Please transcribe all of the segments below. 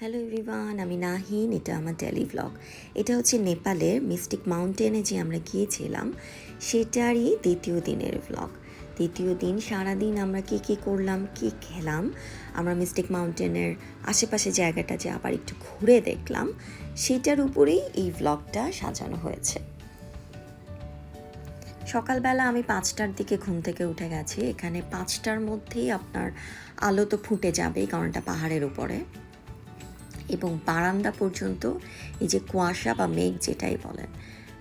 Hello everyone আমি নাহিন, এটা আমার ডেলি ভ্লগ এটা হচ্ছে নেপালের মিস্টিক মাউন্টেনে যে আমরা গিয়েছিলাম, সেটারই দ্বিতীয় দিনের ব্লগ দ্বিতীয় দিন সারাদিন আমরা কী কী করলাম, কী খেলাম, আমরা মিস্টিক মাউন্টেনের আশেপাশে জায়গাটা যে আবার একটু ঘুরে দেখলাম, সেটার উপরেই এই ব্লগটা সাজানো হয়েছে। সকালবেলা আমি পাঁচটার দিকে ঘুম থেকে উঠে গেছি। এখানে পাঁচটার মধ্যেই আপনার আলো তো ফুটে যাবেই, কারণ এটা পাহাড়ের উপরে। এবং বারান্দা পর্যন্ত, এই যে কুয়াশা বা মেঘ যেটাই বলেন,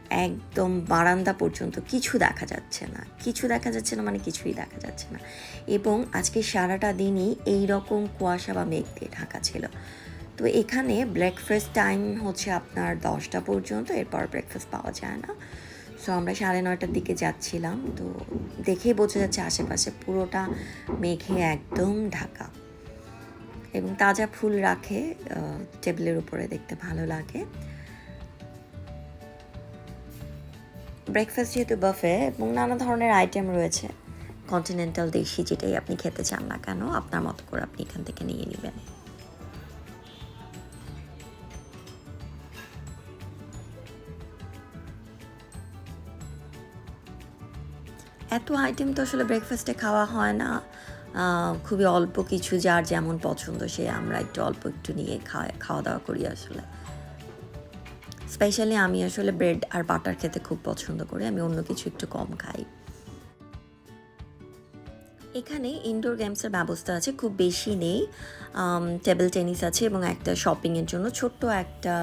একদম বারান্দা পর্যন্ত কিছু দেখা যাচ্ছে না। কিছু দেখা যাচ্ছে না মানে কিছুই দেখা যাচ্ছে না। এবং আজকে সারাটা দিনই এই রকম কুয়াশা বা মেঘ দিয়ে ঢাকা ছিল। তো এখানে ব্রেকফাস্ট টাইম হচ্ছে আপনার দশটা পর্যন্ত, এরপর ব্রেকফাস্ট পাওয়া যায় না। সো আমরা সাড়ে নয়টার দিকে যাচ্ছিলাম। তো দেখেই বোঝা যাচ্ছে আশেপাশে পুরোটা মেঘে একদম ঢাকা। এবং তাজা ফুল রাখে টেবিলের উপরে দেখতে ভালো লাগে। ব্রেকফাস্ট যেহেতু বাফে এবং নানা ধরনের আইটেম রয়েছে। কন্টিনেন্টাল দেশি যেটাই আপনি খেতে চান না কেন, আপনার মতো করে আপনি এখান থেকে নিয়ে নেবেন। এত আইটেম তো আসলে ব্রেকফাস্টে খাওয়া হয় না। খুবই অল্প কিছু, যার যেমন পছন্দ সে আমরা একটু অল্প একটু নিয়ে খাওয়া খাওয়া দাওয়া করি আসলে। স্পেশালি আমি আসলে ব্রেড আর বাটার খেতে খুব পছন্দ করি, আমি অন্য কিছু একটু কম খাই। এখানে ইনডোর গেমসের ব্যবস্থা আছে, খুব বেশি নেই। টেবিল টেনিস আছে এবং একটা শপিংয়ের জন্য ছোট্ট একটা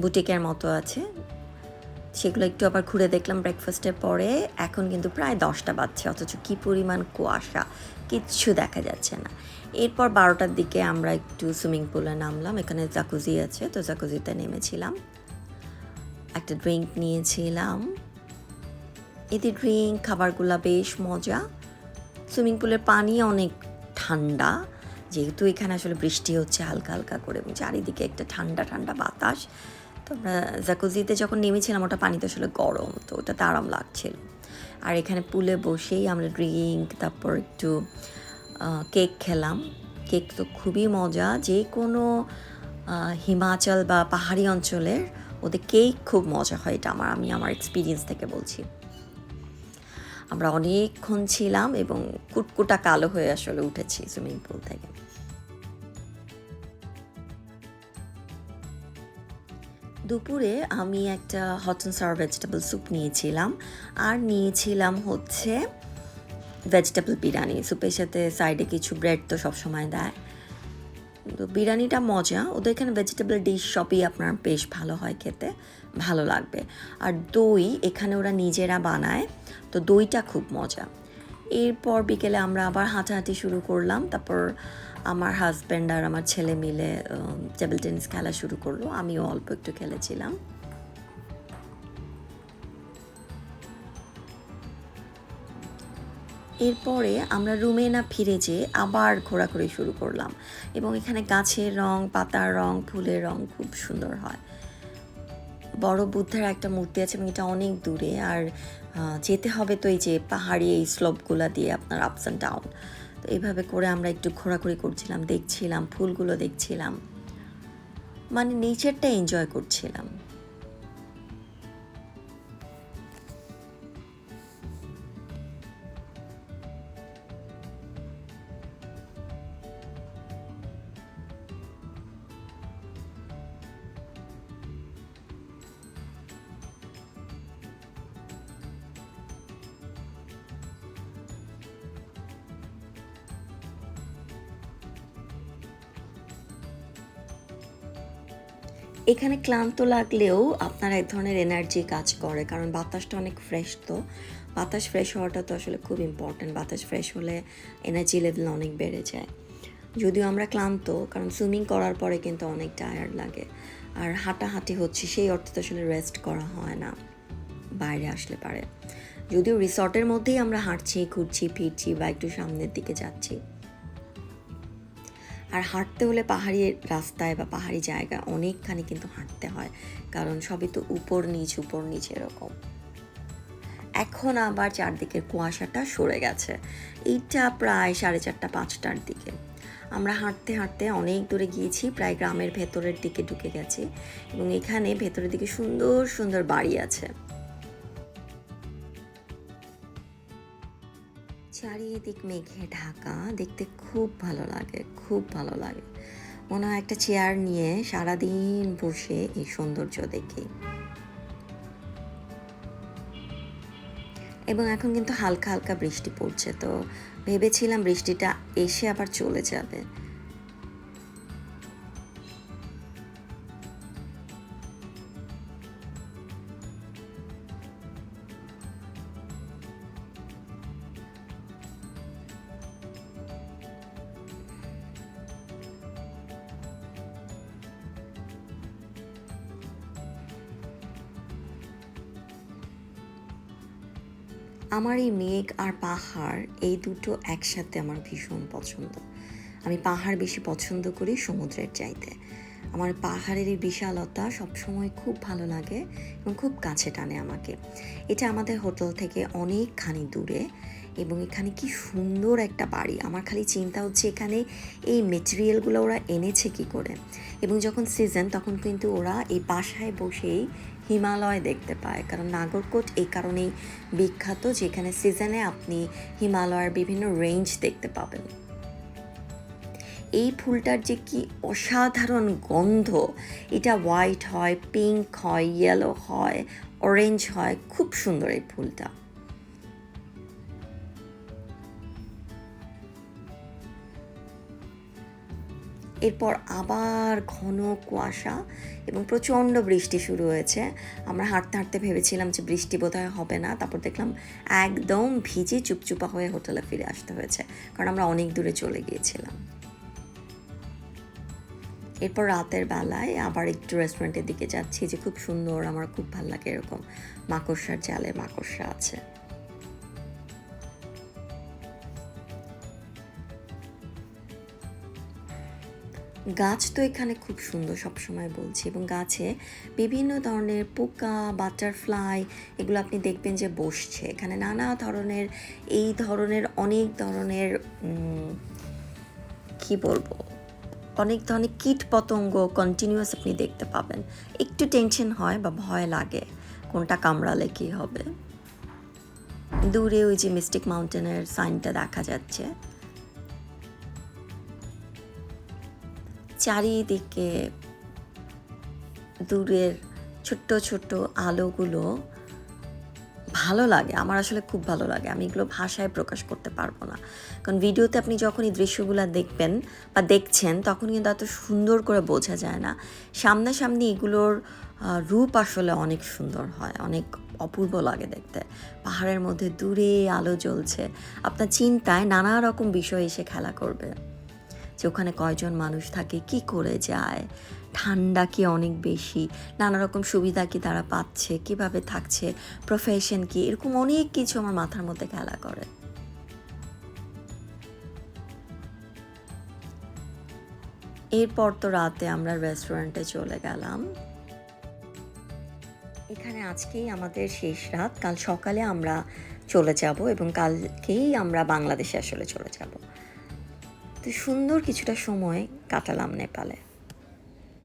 বুটিকের মতো আছে। সেগুলো একটু আবার ঘুরে দেখলাম ব্রেকফাস্টের পরে। এখন কিন্তু প্রায় দশটা বাজছে, অথচ কি পরিমাণ কুয়াশা, কিচ্ছু দেখা যাচ্ছে না। এরপর বারোটার দিকে আমরা একটু সুইমিং পুলে নামলাম, এখানে জাকুজি আছে, তো জাকুজিতে নেমেছিলাম। একটা ড্রিঙ্ক নিয়েছিলাম। এতে ড্রিঙ্ক খাবারগুলো বেশ মজা। সুইমিং পুলের পানি অনেক ঠান্ডা, যেহেতু এখানে আসলে বৃষ্টি হচ্ছে হালকা হালকা করে চারিদিকে একটা ঠান্ডা ঠান্ডা বাতাস। তো আমরা জাকুজিতে যখন নেমেছিলাম, ওটা পানিতে আসলে গরম, তো ওটাতে আরাম লাগছিল। আর এখানে পুলে বসেই আমরা ড্রিঙ্ক তারপর একটু কেক খেলাম। কেক তো খুবই মজা। যে কোনো হিমাচল বা পাহাড়ি অঞ্চলের ওদের কেক খুব মজা হয় এটা আমার, আমি আমার এক্সপিরিয়েন্স থেকে বলছি। আমরা অনেকক্ষণ ছিলাম এবং কুটকুটা কালো হয়ে আসলে উঠেছি সুইমিং পুল থেকে। দুপুরে আমি একটা hot and sour vegetable soup নিয়েছিলাম। আর নিয়েছিলাম হচ্ছে ভেজিটেবল বিরিয়ানি। স্যুপের সাথে সাইডে কিছু ব্রেড তো সবসময় দেয়। তো বিরিয়ানিটা মজা। ওদের এখানে ভেজিটেবল ডিশ সবই আপনার বেশ ভালো হয় খেতে। ভালো লাগবে। আর দই এখানে ওরা নিজেরা বানায়। তো দইটা খুব মজা। এরপর বিকেলে আমরা আবার হাঁটাহাঁটি শুরু করলাম। তারপর আমার হাজব্যান্ড আর আমার ছেলে মিলে টেবিল টেনিস খেলা শুরু করল। আমিও অল্প একটু খেলেছিলাম। এরপরে আমরা রুমে না ফিরে যেয়ে আবার ঘোরাঘুরি শুরু করলাম এবং এখানে গাছের রং, পাতার রং, ফুলের রং খুব সুন্দর হয়। বড় বুদ্ধের একটা মূর্তি আছে এবং এটা অনেক দূরে আর যেতে হবে তো এই যে পাহাড়ি এই স্লোপগুলো দিয়ে আপনার আপস অ্যান্ড ডাউন তো এইভাবে করে আমরা একটু ঘোরাঘুরি করছিলাম দেখছিলাম ফুলগুলো দেখছিলাম। মানে নেচারটা এনজয় করছিলাম। এখানে ক্লান্ত লাগলেও আপনার এক ধরনের এনার্জি কাজ করে, কারণ বাতাসটা অনেক ফ্রেশ তো। বাতাস ফ্রেশ হওয়াটা তো আসলে খুব ইম্পর্ট্যান্ট বাতাস ফ্রেশ হলে এনার্জি লেভেল অনেক বেড়ে যায়। যদিও আমরা ক্লান্ত, কারণ সুইমিং করার পরে কিন্তু অনেক টায়ার্ড লাগে। আর হাঁটাহাঁটি হচ্ছে, সেই অর্থে তো আসলে রেস্ট করা হয় না, বাইরে আসলে পারে। যদিও রিসর্টের মধ্যেই আমরা হাঁটছি, ঘুরছি, ফিরছি বা একটু সামনের দিকে যাচ্ছি। আর হাঁটতে হলে পাহাড়ি রাস্তায় বা পাহাড়ি জায়গায় অনেকখানি কিন্তু হাঁটতে হয়, কারণ সবই তো উপর নিচ উপর নিচ এরকম। এখন আবার চারদিকের কুয়াশাটা সরে গেছে। এইটা প্রায় সাড়ে চারটা, পাঁচটার দিকে। আমরা হাঁটতে হাঁটতে অনেক দূরে গিয়েছি, প্রায় গ্রামের ভেতরের দিকে ঢুকে গেছি এবং এখানে ভেতরের দিকে সুন্দর সুন্দর বাড়ি আছে। চারিদিক মেঘে ঢাকা, দেখতে খুব ভালো লাগে, খুব ভালো লাগে। মনে হয় একটা চেয়ার নিয়ে সারাদিন বসে এই সৌন্দর্য দেখে। এবং এখন কিন্তু হালকা হালকা বৃষ্টি পড়ছে, তো ভেবেছিলাম বৃষ্টিটা এসে আবার চলে যাবে। আমার এই মেঘ আর পাহাড় এই দুটো একসাথে আমার ভীষণ পছন্দ। আমি পাহাড় বেশি পছন্দ করি সমুদ্রের চাইতে। আমার পাহাড়ের এই বিশালতা সবসময় খুব ভালো লাগে এবং খুব কাছে টানে আমাকে। এটা আমাদের হোটেল থেকে অনেকখানি দূরে। এবং এখানে কি সুন্দর একটা বাড়ি। আমার খালি চিন্তা হচ্ছে এখানে এই মেটেরিয়ালগুলো ওরা এনেছে কি করে? এবং যখন সিজন তখন কিন্তু ওরা এই বাসায় বসেই হিমালয় দেখতে পায়। কারণ নাগরকোট এই কারণেই বিখ্যাত যেখানে সিজনে আপনি হিমালয়ের বিভিন্ন রেঞ্জ দেখতে পাবেন। এই ফুলটার যে কি অসাধারণ গন্ধ, এটা হোয়াইট হয় পিঙ্ক হয় ইয়েলো হয় অরেঞ্জ হয়, খুব সুন্দর এই ফুলটা। এরপর আবার ঘন কুয়াশা এবং প্রচণ্ড বৃষ্টি শুরু হয়েছে। আমরা হাঁটতে হাঁটতে ভেবেছিলাম যে বৃষ্টি বোধহয় হবে না। তারপর দেখলাম একদম ভিজে চুপচুপা হয়ে হোটেলে ফিরে আসতে হয়েছে, কারণ আমরা অনেক দূরে চলে গিয়েছিলাম। এরপর রাতের বেলায় আবার একটু রেস্টুরেন্টের দিকে যাচ্ছি যে খুব সুন্দর, আমার খুব ভালো লাগে এরকম। মাকড়সার জালে মাকড়সা আছে। গাছ তো এখানে খুব সুন্দর সবসময় বলছি এবং গাছে বিভিন্ন ধরনের পোকা, বাটারফ্লাই এগুলো আপনি দেখবেন যে বসছে। এখানে নানা ধরনের, এই ধরনের অনেক ধরনের কি বলব? অনেক ধরনের কীট পতঙ্গ কন্টিনিউয়াস আপনি দেখতে পাবেন। একটু টেনশন হয় বা ভয় লাগে কোনটা কামড়ালে কী হবে। দূরে ওই যে মিস্টিক মাউন্টেনের সাইনটা দেখা যাচ্ছে। চারিদিকে দূরের ছোট্ট ছোট্ট আলোগুলো ভালো লাগে, আমার আসলে খুব ভালো লাগে। আমি এগুলো ভাষায় প্রকাশ করতে পারব না। কারণ ভিডিওতে আপনি যখন এই দৃশ্যগুলো দেখবেন বা দেখছেন, তখন কিন্তু এত সুন্দর করে বোঝা যায় না। সামনাসামনি এগুলোর রূপ আসলে অনেক সুন্দর হয়, অনেক অপূর্ব লাগে দেখতে। পাহাড়ের মধ্যে দূরে আলো জ্বলছে। আপনার চিন্তায় নানা রকম বিষয় এসে খেলা করবে। যে ওখানে কয়জন মানুষ থাকে, কি করে যায়, ঠান্ডা কি অনেক বেশি, নানা রকম সুবিধা কি তারা পাচ্ছে, কীভাবে থাকছে প্রফেশন কি, এরকম অনেক কিছু আমার মাথার মধ্যে খেলা করে। এরপর তো রাতে আমরা রেস্টুরেন্টে চলে গেলাম। এখানে আজকেই আমাদের শেষ রাত, কাল সকালে আমরা চলে যাব এবং কালকেই আমরা বাংলাদেশে আসলে চলে যাব। তো সুন্দর কিছুটা সময় কাটালাম নেপালে।